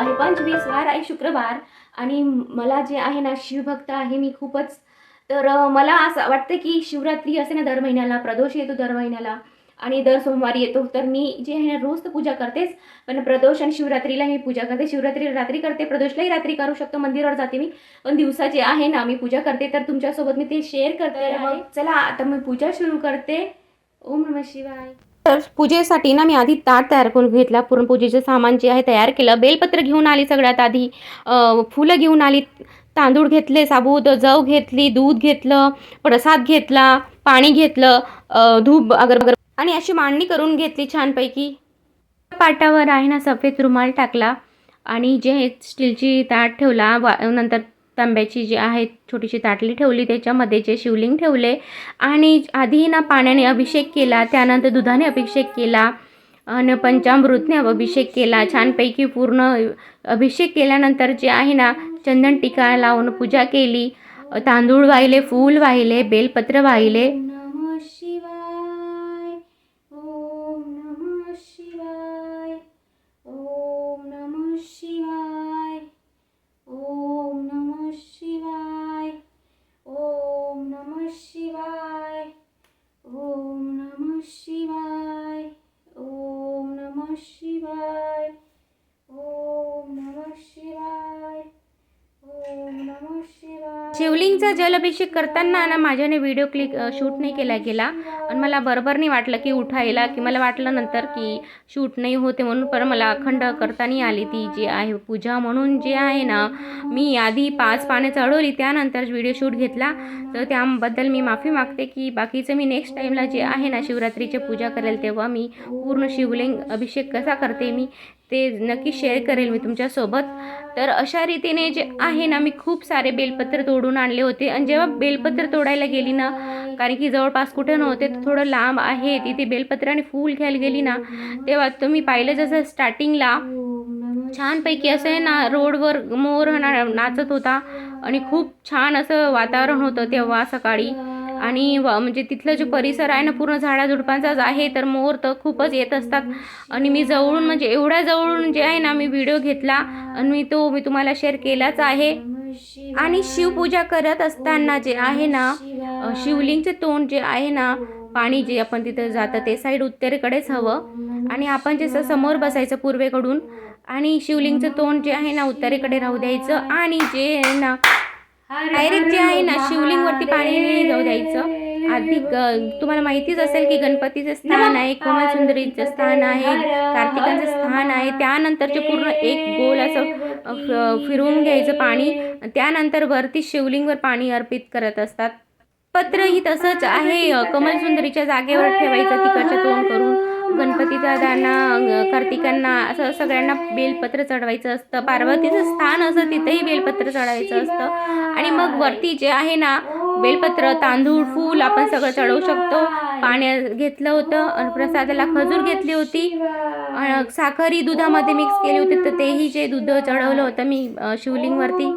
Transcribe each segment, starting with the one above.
आहे. पंचवीस वार आहे शुक्रवार आणि मला जे आहे ना शिवभक्त आहे मी खूपच. तर मला असं वाटतं की शिवरात्री असते ना दर महिन्याला प्रदोष येतो दर महिन्याला आणि दर सोमवारी येतो. तर मी जे आहे ना रोज तर पूजा करतेच पण प्रदोष आणि शिवरात्रीला मी पूजा करते. शिवरात्री रात्री करते प्रदोषलाही रात्री करू शकतो मंदिरावर जाते मी. पण दिवसा जे आहे ना मी पूजा करते. तर तुमच्यासोबत मी ते शेअर करते मग चला आता मी पूजा सुरू करते. ओम नम शिवाय. तर पूजेसाठी ना मी आधी ताट तयार करून घेतला. पुरणपूजेचं सामान जे आहे तयार केलं. बेलपत्र घेऊन आली सगळ्यात आधी. फुलं घेऊन आली. तांदूळ घेतले साबूत जव घेतली दूध घेतलं प्रसाद घेतला पाणी घेतलं धूप अगर आणि अशी मांडणी करून घेतली छानपैकी. पाटावर आहे ना सफेद रुमाल टाकला. आणि जे स्टीलची ताट ठेवला वा नंतर तांब्याची जी आहे छोटीशी ताटली ठेवली त्याच्यामध्ये जे शिवलिंग ठेवले. आणि आधी ना पाण्याने अभिषेक केला त्यानंतर दुधाने अभिषेक केला आणि पंचामृतने अभिषेक केला. छानपैकी पूर्ण अभिषेक केल्यानंतर जे आहे ना चंदन टीका लावून पूजा केली. तांदूळ वाहिले फूल वाहिले बेलपत्र वाहिले. शिवलिंगचा जलाभिषेक करताना ना माझ्याने व्हिडिओ क्लिक शूट नाही केला गेला आणि मला बरोबर नाही वाटलं की उठायला की मला वाटलं नंतर की शूट नाही होते म्हणून पण मला अखंड करताना आली ती जी आहे पूजा म्हणून जे आहे ना मी आधी पाच पाने चढवली त्यानंतर व्हिडिओ शूट घेतला. तर त्याबद्दल मी माफी मागते की बाकीचं मी नेक्स्ट टाईमला जे आहे ना शिवरात्रीची पूजा करेल तेव्हा मी पूर्ण शिवलिंग अभिषेक कसा करते मी ते नक्की शेअर करेल मी तुमच्यासोबत. तर अशा रीतीने जे आहे ना मी खूप सारे बेलपत्र तोडून आणले होते. आणि जेव्हा बेलपत्र तोडायला गेली ना कारण की जवळपास कुठे नव्हते तर थोडं लांब आहे तिथे बेलपत्र आणि फूल घ्यायला गेली ना तेव्हा तुम्ही पाहिलं जसं स्टार्टिंगला छानपैकी असं आहे ना रोडवर मोर ना नाचत होता. आणि खूप छान असं वातावरण होतं तेव्हा सकाळी. आणि म्हणजे तिथलं जे परिसर आहे ना पूर्ण झाडाझुडपांचाच आहे तर मोर तर खूपच येत असतात. आणि मी जवळून म्हणजे एवढ्या जवळून जे आहे ना मी व्हिडिओ घेतला आणि मी तो मी तुम्हाला शेअर केलाच आहे. आणि शिवपूजा करत असताना जे आहे ना शिवलिंगचे तोंड जे आहे ना पाणी जे आपण तिथं जातं ते साईड उत्तरेकडेच हवं. आणि आपण जे समोर बसायचं पूर्वेकडून आणि शिवलिंगचं तोंड जे आहे ना उत्तरेकडे राहू द्यायचं. आणि जे आहे ना डायरेक्ट जे आहे ना शिवलिंगवरती पाणी नाही जाऊ द्यायचं. आधी तुम्हाला माहितीच असेल की गणपतीचं स्थान आहे कोमल सुंदरीचं स्थान आहे कार्तिकांचं स्थान आहे. त्यानंतरचे पूर्ण एक गोल असं फिरवून घ्यायचं पाणी. त्यानंतर वरती शिवलिंगवर पाणी अर्पित करत असतात. पत्र ही तसंच आहे अ, कमल सुंदरीच्या जागेवर ठेवायचं तिकडचं तोंड करून. गणपती दादांना कार्तिकांना असं सगळ्यांना बेलपत्र चढवायचं असतं. पार्वतीचं स्थान असं तिथेही बेलपत्र चढवायचं असतं. आणि मग वरती जे आहे ना बेलपत्र तांदूळ फूल आपण सगळं चढवू शकतो. पाण्यात घेतलं होतं प्रसादाला खजूर घेतली होती. साखरी साखरही दुधामध्ये मिक्स केली होती तर तेही जे दूध चढवलं होतं मी शिवलिंगवरती.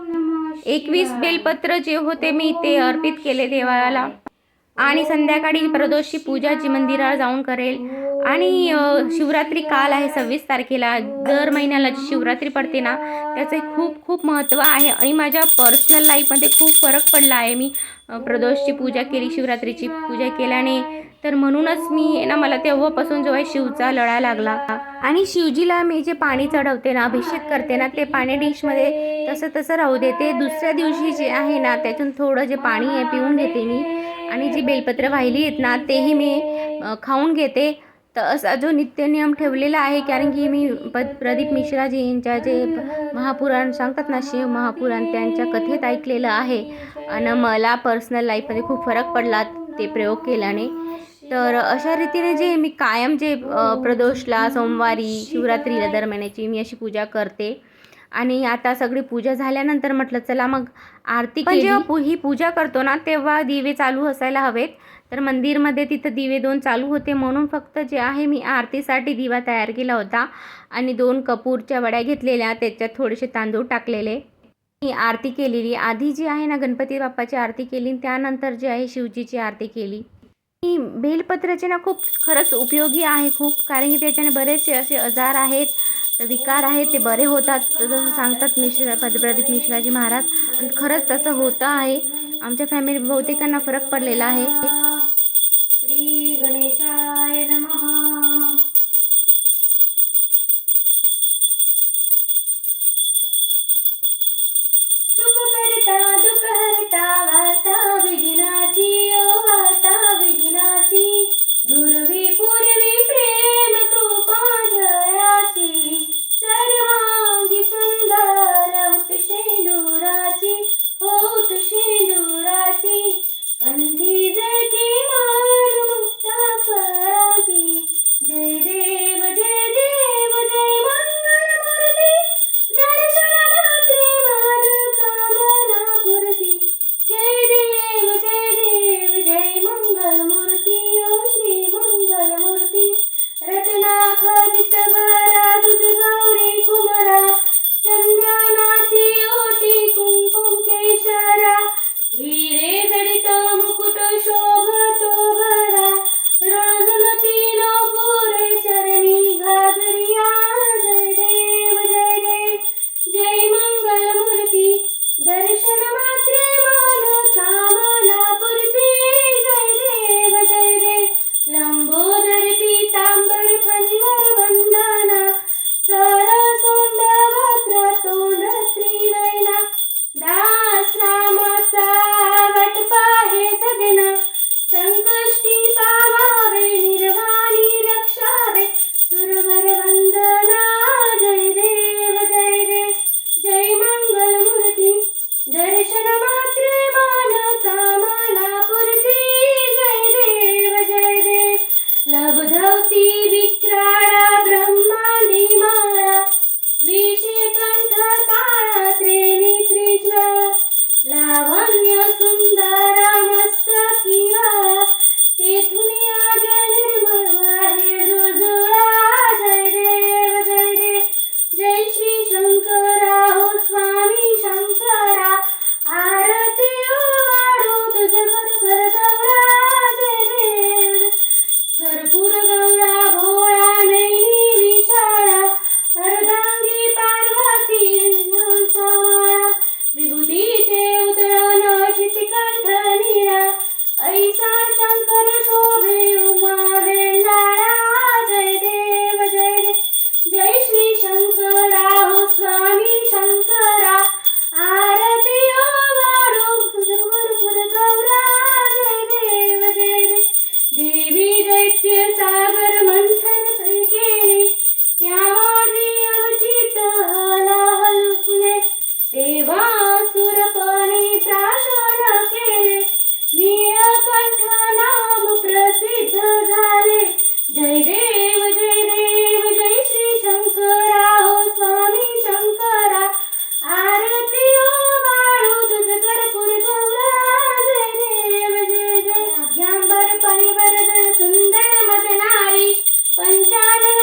एकवीस बेलपत्र जे होते मी ते अर्पित केले देवाला. आणि संध्याकाळी प्रदोषी पूजा जी मंदिरावर जाऊन करेल. आणि शिवरात्री काल आहे सव्वीस तारखेला. दर महिन्याला जी शिवरात्री पडते ना त्याचं खूप खूप महत्त्व आहे. आणि माझ्या पर्सनल लाईफमध्ये खूप फरक पडला आहे. मी प्रदोषची पूजा केली शिवरात्रीची पूजा केल्याने. तर म्हणूनच मी ना मला तेव्हापासून जो आहे शिवचा लढा लागला. आणि शिवजीला मी जे पाणी चढवते ना अभिषेक करते ना ते पाणी डिशमध्ये तसं तसं राहू देते दुसऱ्या दिवशी जे आहे ना त्यातून थोडं जे पाणी आहे पिऊन घेते मी. आणि जी बेलपत्र वाहिली आहेत ना तेही मी खाऊन घेते. तर असा जो नित्यनियम ठेवलेला आहे कारण की मी प प्रदीप मिश्राजी यांच्या जे महापुराण सांगतात ना शिव महापुराण त्यांच्या कथेत ऐकलेलं आहे. आणि मला पर्सनल लाईफमध्ये खूप फरक पडला ते प्रयोग केल्याने. तर अशा रीतीने जे मी कायम जे प्रदोषला सोमवारी शिवरात्रीला दर मी अशी पूजा करते. आणि आता सगळी पूजा झाल्यानंतर म्हटलं चला मग आरती पण जेव्हा ही पूजा करतो ना तेव्हा दिवे चालू असायला हवेत. तर मंदिरमध्ये तिथं दिवे दोन चालू होते म्हणून फक्त जे आहे मी आरतीसाठी दिवा तयार केला होता. आणि दोन कपूरच्या वड्या घेतलेल्या त्याच्यात थोडेसे तांदूळ टाकलेले. मी आरती केलेली. आधी जी आहे ना गणपती बाप्पाची आरती केली त्यानंतर जी आहे शिवजीची आरती केली. ही बेलपत्राचे ना खूप खरंच उपयोगी आहे खूप कारण की त्याच्याने बरेचसे असे आजार आहेत तर विकार आहेत ते बरे होतात. जसं सांगतात मिश्रा प्रदीप मिश्राजी महाराज आणि खरंच तसं होतं आहे. आमच्या फॅमिली बहुतेकांना फरक पडलेला आहे. श्री गणेशाय करता हरता वार्ता विघ्नाची Ay sa Shankar so. பணிவரது சுந்தர மதனாரி பஞ்சாரக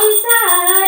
ಸಂಸಾರ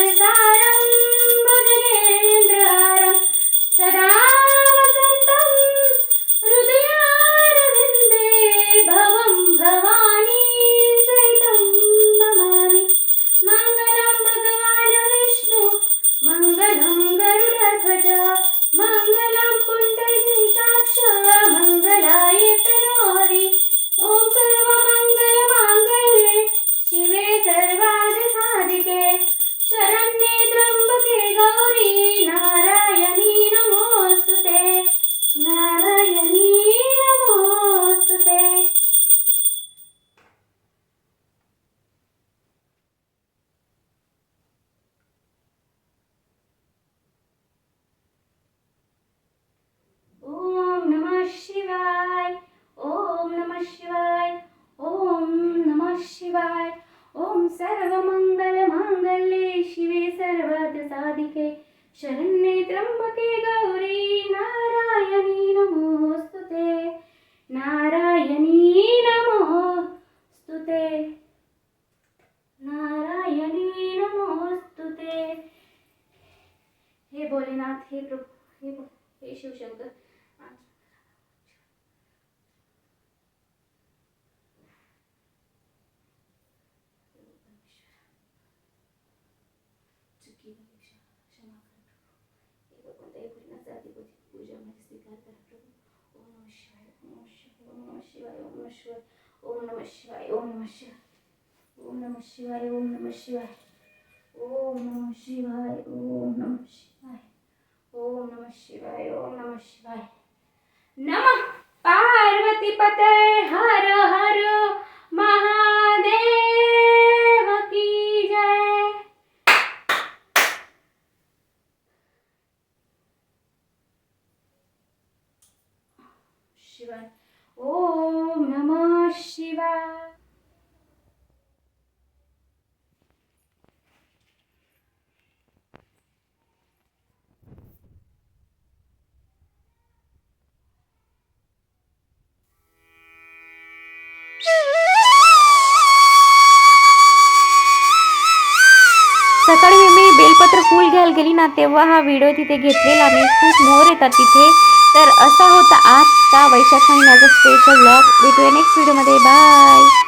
ओम नमः शिवाय ओम नमः शिवाय ओम नमः शिवाय ओम नमः शिवाय ओम नमः शिवाय ओम नमः शिवाय ओम नमः शिवाय ओम नमः शिवाय ओम नमः शिवाय ओम नमः शिवाय नमः पार्वती पते हर हर तेव्हा हा व्हिडिओ तिथे घेतलेला. मी खूप मोर येतात तिथे. तर असा होता आजचा वैशाख महिन्याचा स्पेशल ब्लॉग भेटूया नेक्स्ट व्हिडिओमध्ये बाय